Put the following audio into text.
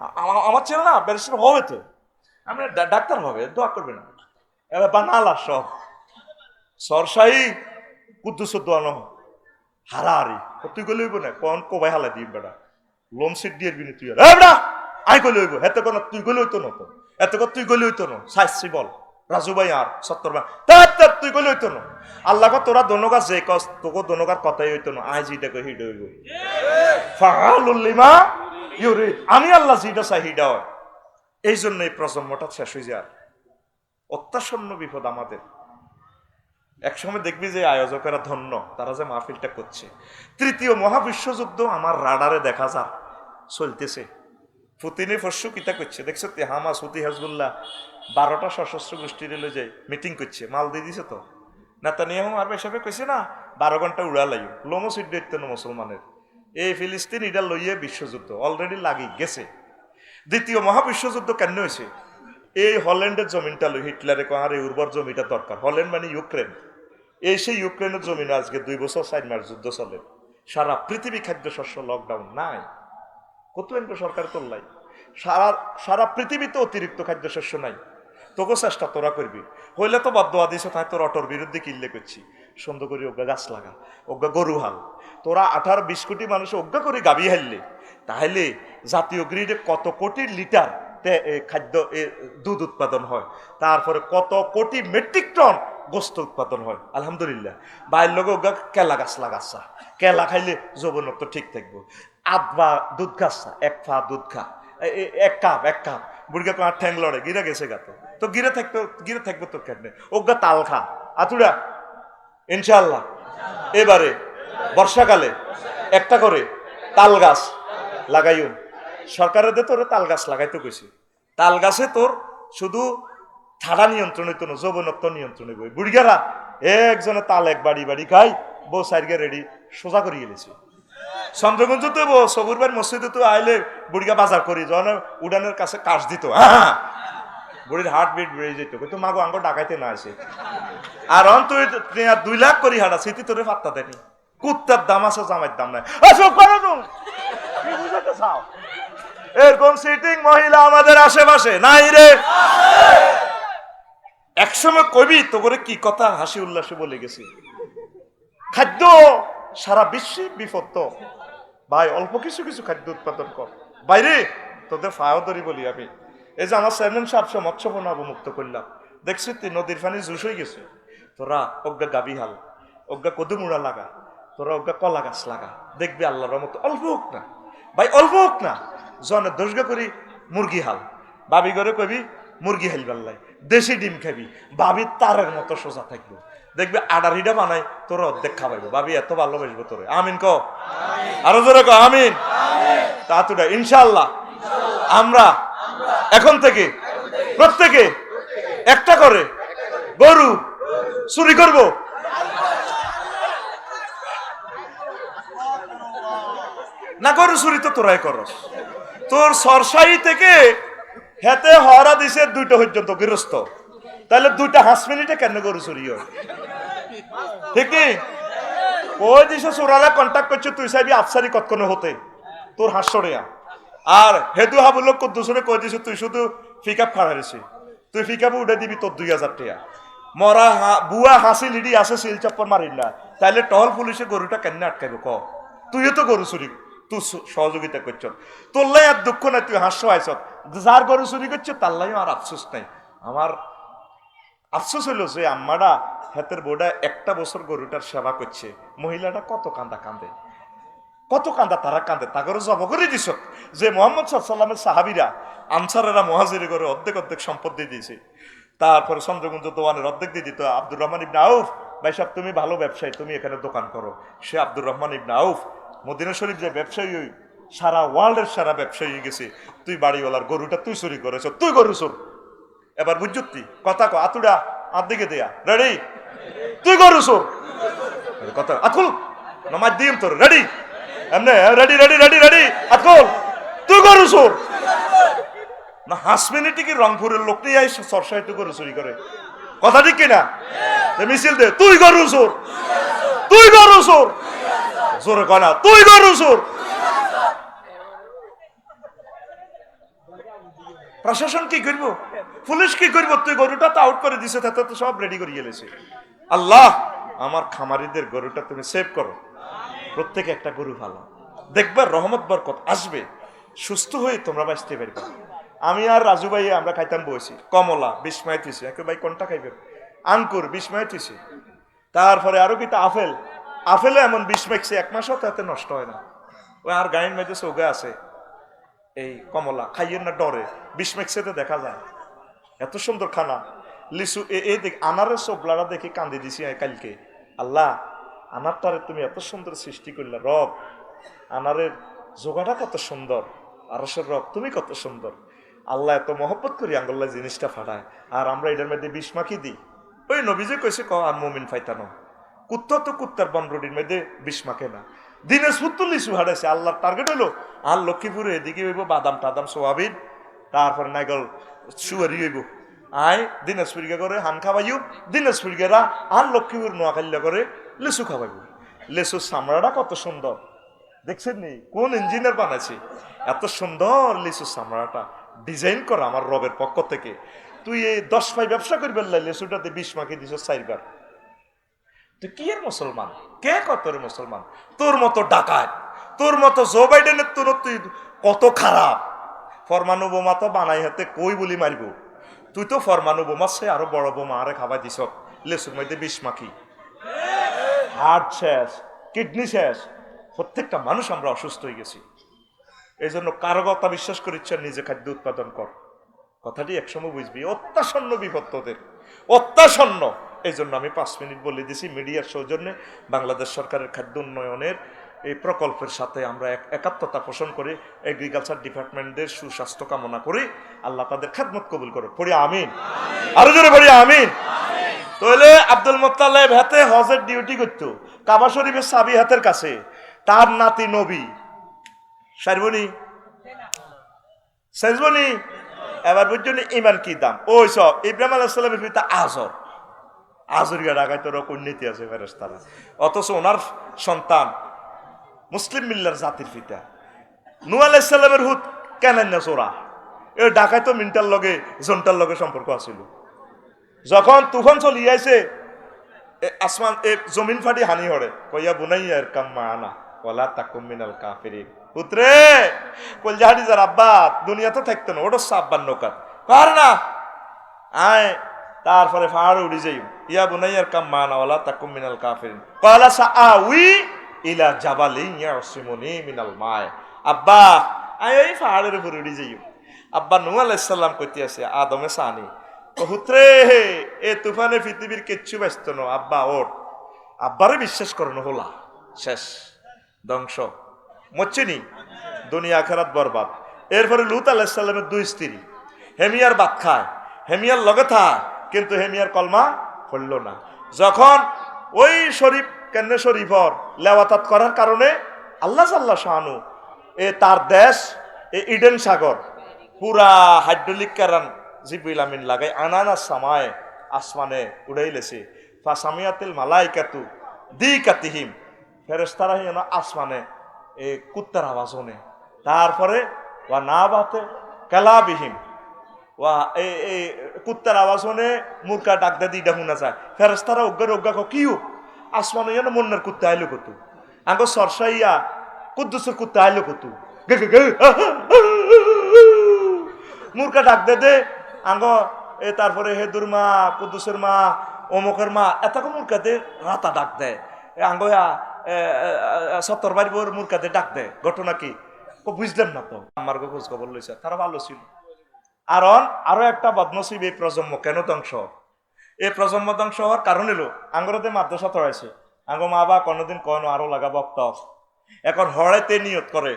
আমা- আমার ছেলে না ব্যারিস্টার হবে তো। আমি ডাক্তার হবে দোয়া করবে না। এবার বানালা সব। সরসাই কুদ্দুস দোয়ানো হারাহারি। তুই গলে হইব না? কন কবাই হালা দিম বেটা। লোন সিট দিয়ে দিবি তুই। বেটা আই গলে হইব। হেতে কোন তুই গলে হইতো না তো। এত কর তুই গলে হইতো না। সাইসি বল। রাজু ভাই আর সত্তর ভাই। তার তার তুই গলে হইতো না। আল্লাহ কো তোরা দনগা যে কস তোকে দনগার কথাই হইতো না। আই জিটা কই হিড হইব। ফাহালুল লিমা। ইউরিদ আমি আল্লাহ জিটা চাই হিডা হয়। এই জন্য এই প্রজন্মটা শেষ হয়ে যায়। অত্যাসন্ন বিপদ আমাদের। একসময় দেখবি যে আয়োজকেরা ধন্য, তারা যে মাহফিলটা করছে। তৃতীয় মহাবিশ্বযুদ্ধ আমার রাডারে দেখা যা চলতেছে। পুতিনে ফস্যু কিতা করছে। দেখছ তে, হামাস, হুতি, হাজবুল্লাহ, বারোটা সশস্ত্র গোষ্ঠীর এলো যে মিটিং করছে। মাল দিয়ে দিছে তো। নেতানিয়াহু আর হিসাবে কইছে না, বারো ঘণ্টা উড়া লাইও লোমো সিট মুসলমানের। এই ফিলিস্তিন এটা লইয়ে বিশ্বযুদ্ধ অলরেডি লাগি গেছে। দ্বিতীয় মহাবিশ্বযুদ্ধ কেন হয়েছে? এই হল্যান্ডের জমিনটা লই, হিটলারে কহার এই উর্বর জমিটা দরকার। হল্যান্ড মানে ইউক্রেন। এই সেই ইউক্রেনের জমিনে আজকে দুই বছর, চার মাস যুদ্ধ চলে। সারা পৃথিবী খাদ্য শস্য লকডাউন নাই। কত সরকার তোল্লাই? সারা সারা পৃথিবীতে অতিরিক্ত খাদ্যশস্য নাই। তোকে চেষ্টা তোরা করবি। হইলে তো বাধ্য আদিস তাই তোর অটোর বিরুদ্ধে কিনলে করছি। সুন্দর করে অজ্ঞা গাছ লাগা, অজ্ঞা গরু হাল। তোরা আঠারো বিশ কোটি মানুষ অজ্ঞা করে গাবি হারলে তাহলে জাতীয় গ্রিডে কত কোটি লিটার খাদ্য দুধ উৎপাদন হয়? তারপরে কত কোটি মেট্রিক টন গোস্ত উৎপাদন হয়? আলহামদুলিল্লাহ। বাইর লোক কেলা গাছ লাগাচ্ছা কেলা খাইলে যৌবনত্ব ঠিক থাকব। আধবা দুধ খাচ্ছা এক ফা দুধ খা। এক কাপ এক কাপ। বুড়িকে তোমার ঠ্যাং লড়ে, গিরা গেছে গাতো তো। গিরে থাকতো, গিরে থাকব তোর কেন ওগা তাল খা। আতুড়া ইনশাল্লাহ এবারে, বর্ষাকালে একটা করে তাল গাছ লাগাইও সরকারের দে তোর তাল গাছ লাগাইতে কইছি। তাল গাছে তোর শুধু ঠাডা নিয়ন্ত্রণ হইতো না, যৌবনত্ব নিয়ন্ত্রণ হইব। বুড়িগারা একজনে তাল এক বাড়ি বাড়ি খাই, বউ সাইডকে রেডি, সোজা করে গেলেছি চন্দ্রগঞ্জ তো সবুরবার মসজিদে তো আইলে বুড়িগা বাজার করি যখন উড়ানের কাছে কাজ দিত। হ্যাঁ। বুড়ির হার্ট বিট বেড়ে যেত। কিন্তু মাগো আঙ্গ ডাকাইতে না আসে। আর অন তুই দুই লাখ করি হাঁটা, স্মৃতি তোরে পাত্তা দেনি কুত্তার দাম আছে জামাইর দাম নাই। আসো করো তুমি। কি বুঝাতে চাও? এরকম সিটিং মহিলা আমাদের আশেপাশে নাই রে। একসময় কবি তো করে কি কথা, হাসি উল্লাসে বলে গেছি। খাদ্য সারা বিশ্বে বিপত্ত। ভাই, অল্প কিছু কিছু খাদ্য উৎপাদন কর। বাইরে তোদের ফায়ও ধরি বলি আমি। এই যে আমার চেয়ারম্যান সাহেব সে মৎস্যপণ্য অবমুক্ত করলাম দেখছি তুই নদীর পানি জুস হয়ে গেছে। তোরা অজ্ঞা গাবি হাল অজ্ঞা কদুমুড়া লাগা তোরা অজ্ঞা কলা গাছ লাগা দেখবি আল্লাহর রহমত। অল্প হোক না ভাই অল্প হোক না জনে দোষগা করি মুরগি হাল। বাবি করে কবি মুরগি হালবার লাই দেশি ডিম খাবি বাবি তারের মতো সোজা থাকব। দেখবি আডারিটা বানাই তোর অর্ধেক খাওয়াইবো বাবি এত ভালোবাসবো তোরে। আমিন ক আরও জোরে ক আমিন? তা তুটা ইনশাল্লাহ আমরা এখন থেকে, প্রত্যেকে একটা করে গরু চুরি করব। না, গরু চুরি তো তোরাই করস। তোর সরসাই থেকে হেতে হরা দিছে দুইটা পর্যন্ত গৃহস্থ। তাহলে দুইটা হাঁস মিনিটে কেন গরু চুরি হয়? ঠিক কি ওই দিছে চোরালে কন্ট্যাক্ট করছে, তুই চাইবি আফসারি কতক্ষণে হতে? তোর হাস্যরিয়া আর হেতু হাবুল কদ্দুসরে কই দিছে তুই শুধু পিকআপ খাড়াইছি তুই পিকআপ উঠে দিবি তোর দুই হাজার টাকা। মরা বুয়া হাসি লিডি আছে শিল চপ্পর মারিল না। তাইলে টহল পুলিশে গরুটা কেন আটকাইব ক? তুইও তো গরু চুরি, তুই সহযোগিতা করছ তোরলাই আর দুঃখ নাই, তুই হাস্য আইস যার গরু চুরি করছে, তার আর আফসোস নাই। আমার আফসোস হইল যে আম্মারা হাতের বোর্ডা একটা বছর গরুটার সেবা করছে। মহিলাটা কত কান্দা কান্দে। কত কান্দা, তারা কান্দে। তাগরও জব করে দিছ। যে মোহাম্মদ সাল্লামের সাহাবিরা আনসারেরা মহাজিরে করে অর্ধেক অর্ধেক সম্পদ দিয়ে দিয়েছে। তারপরে চন্দ্রগুঞ্জ দোয়ানের অর্ধেক দিয়ে দিত, আব্দুর রহমান ইবনা আউফ, ভাই সাহেব, তুমি ভালো ব্যবসায়ী, তুমি এখানে দোকান করো। সে আব্দুর রহমান ইবনে আউফ, মদিনা শরীফ যে ব্যবসায়ী সারা ওয়ার্ল্ডের সারা ব্যবসায়ী গেছে। তুই বাড়িওয়ালার গরুটা তুই চুরি করেছ, তুই গরু চোর। এবার বুঝতি কথা কো, আতুড়া আর দিকে দেয়া। রেডি তুই গরু চোর। কথা, আকুল, নমাজ দিম তোর রেডি এমনে ready ready ready ready Atul তুই চোর না হাসমিনিটি কি রংপুরের লোক নিয়ে আই সরসাই তুই গরু চুরি করে। কথা ঠিক কিনা? মিছিল দে। তুই গরু তুই গরু চোর জোরে কনা তুই গরু প্রশাসন কি করব? পুলিশ কি করব? তুই গরুটা তো আউট করে দিছে, তাতে তো সব রেডি করে গেলেছে আল্লাহ, আমার খামারিদের গরুটা তুমি সেভ করো। প্রত্যেকে একটা গরু ভালো। দেখবার রহমত বরকত আসবে। সুস্থ হয়ে তোমরা বাঁচতে পারবে। আমি আর রাজু ভাই আমরা খাইতাম বসি কমলা বিস্ময় থিসি একে ভাই কোনটা খাইবে? আঙ্কুর বিস্ময় থিসি তারপরে আরও কিটা আপেল। আপেলে এমন বিষ এক মাসও তাতে নষ্ট হয় না। ওই আর গাড়ির মধ্যে চৌকে আছে। এই কমলা, খাইয়ের না ডরে। বিষ দেখা যায়। এত সুন্দর খানা। লিচু এই দেখ আনারের সবলারা দেখে কান্দি দিছি কালকে। আল্লাহ আনারটারে তুমি এত সুন্দর সৃষ্টি করলে, রব আনারের জোগাটা কত সুন্দর আরসের রব, তুমি কত সুন্দর। আল্লাহ এত মহব্বত করি আঙ্গল্লা জিনিসটা ফাটায়। আর আমরা এটার মধ্যে বিষ মাখি দিই। ওই নবীজে কইছে ক আর মমিন ফাইতানো। কুত্তা তো কুত্তার বনরুটির মধ্যে বিষ মাখে না। দিনের সুত্তর লিচু হারাইছে আল্লাহর টার্গেট হলো আর লক্ষ্মীপুরে এদিকে হইব বাদাম টাদাম সোয়াবিন, তারপরে নাইগল সুয়ারি হইব। আয়, দিনাজপুরিকে করে হান খাওয়াইও দিনাজপুরিকেরা আর লক্ষ্মীপুর নোয়াখাল্লা করে লিচু খাওয়াইব লিচুর চামড়াটা কত সুন্দর। দেখছেন নি কোন ইঞ্জিনিয়ার বানাইছে এত সুন্দর লিচু চামড়াটা ডিজাইন করা আমার রবের পক্ষ থেকে। তুই এই দশ পাই ব্যবসা করবে লিচুটাতে বিশ মাকে দিছ চারবার। তুই কি এর মুসলমান? কে কত মুসলমান? তোর মতো ডাকায় তোর মতো জো বাইডেনের তোর তুই কত খারাপ। ফরমানু বোমা তো বানাই হাতে কই বলি মারিব? তুই তো ফরমানু বোমা সে আরও বড় বোমা আরে খাবাই দিস লেসুর মধ্যে বিষ মাখি। হার্ট শেষ, কিডনি শেষ, প্রত্যেকটা মানুষ আমরা অসুস্থ হয়ে গেছি। এই জন্য কারও কথা বিশ্বাস করিচ্ছ নিজে খাদ্য উৎপাদন কর। কথাটি একসময় বুঝবি অত্যাসন্ন বিপদ তোদের অত্যাসন্ন এই জন্য আমি পাঁচ মিনিট বলে দিছি মিডিয়ার সৌজন্যে বাংলাদেশ সরকারের খাদ্য উন্নয়নের এই প্রকল্পের সাথে আমরা এক একাত্মতা পোষণ করে এগ্রিকালচার ডিপার্টমেন্টের সুস্বাস্থ্য কামনা করি। আল্লাহ তাদের খাদমত কবুল করো পড়ি আমিন। আরও জোরে পড়ি আমিন। তাহলে আব্দুল মোত্তালেব হাতে হজের ডিউটি করতো, কাবা শরীফের সাবি হাতের কাছে। তার নাতি নবী। সারবনি শেষবনি এবার বুঝছেন ইমান কি দাম? ওই সব, ইব্রাহিম আলাহিসাল্লামের পিতা আজর। আজরিয়া ডাকায় তোর কন্যাতি আছে ফেরেস্তারা অথচ ওনার সন্তান মুসলিম মিল্লার জাতির পিতা। নু আলাইসাল্লামের হুত কেনেন না চোরা? এ ডাকায় তো মিন্টার লগে, জন্টার লগে সম্পর্ক আছিল। যখন তুফান চলি আইছে আসমান, এ জমিন ফাটি হানি হরে কইয়া বুনাই বুনাইয়ার কাম্মা আনা ওলা তাকুম মিনাল কাফিরিন পুত্রে কলজাহারি যার আব্বা দুনিয়া তো থাকতো না, ওটা আব্বার নৌকাত। পার না, আয় তারপরে ফাড় উড়ি যাই ইয়া বুনাইয়ার কাম্মা আনা ওলা তাকুম মিনাল কাফিরিন কলা সা আউই ইলা জাবালি ইয়াসিমুনি মিনাল মায়। আব্বা, আয়, এই পাহাড়ের উপর উড়ি যাই আব্বা নু আলাইসাল্লাম কইতে আছে, আদমে সানি হুত্রে এ তুফানে পৃথিবীর কিচ্ছু ব্যস্ত ন আব্বা, ওর। আব্বারে বিশ্বাস করনো হোলা। শেষ। ধ্বংস। মচ্ছিনি দুনিয়া, আখেরাত বরবাদ। এরপরে লুত আলাহিসাল্লামের দুই স্ত্রী। হেমিয়ার বাদ খায়। হেমিয়ার লগে থাক, কিন্তু হেমিয়ার কলমা পড়ল না। যখন ওই শরীফ কেন শরীফর লেওয়াতাত করার কারণে আল্লাহ সাল্লাহ শাহানু, এ তার দেশ, এ ইডেন সাগর, পুরা হাইড্রোলিক কারণ জিবিল আমিন লাগাই আনানা সামায়, আসমানে উড়াইলেছে ফাসামিয়াতিল মালাইকাতু দি কাতিহিম ফেরেস্তারা যেন আসমানে এই কুত্তার আওয়াজ শোনে তারপরে, ওয়া না বাতে কালাবিহীন ওয়া এই এই কুত্তার আওয়াজ শুনে মুরকা ডাক দে দিটা শুনা যায়। ফেরেস্তারা অজ্ঞা কো কিউ আসমানে যেন মন্নার কুত্তা আইলো কতু? আঙ্গ সরসাইয়া কুদ্দুসের কুত্তা আইলো কতু? মুরকা ডাক দে দে আঙ্গ, এ তারপরে হেদুর মা, কুদ্দুসের মা, অমুকের মা, এতকে মুরকাতে রাতা ডাক দেয় এ আঙ্গ সত্তর বাড়ি বোর ডাক দেয় ঘটনা কি? ও বুঝলাম না তো। আমার খোঁজ খবর লইছে, তারা ভালো ছিল। আরন, আরও একটা বদনসিব এই প্রজন্ম কেন ধ্বংস? এই প্রজন্ম ধ্বংস হওয়ার কারণ এলো, আঙ্গরতে মাদ্রাসা তরাইছে। আঙ্গ মা বা কোনোদিন কনো আরও লাগা বক্ত এখন হড়াইতে নিয়ত করে।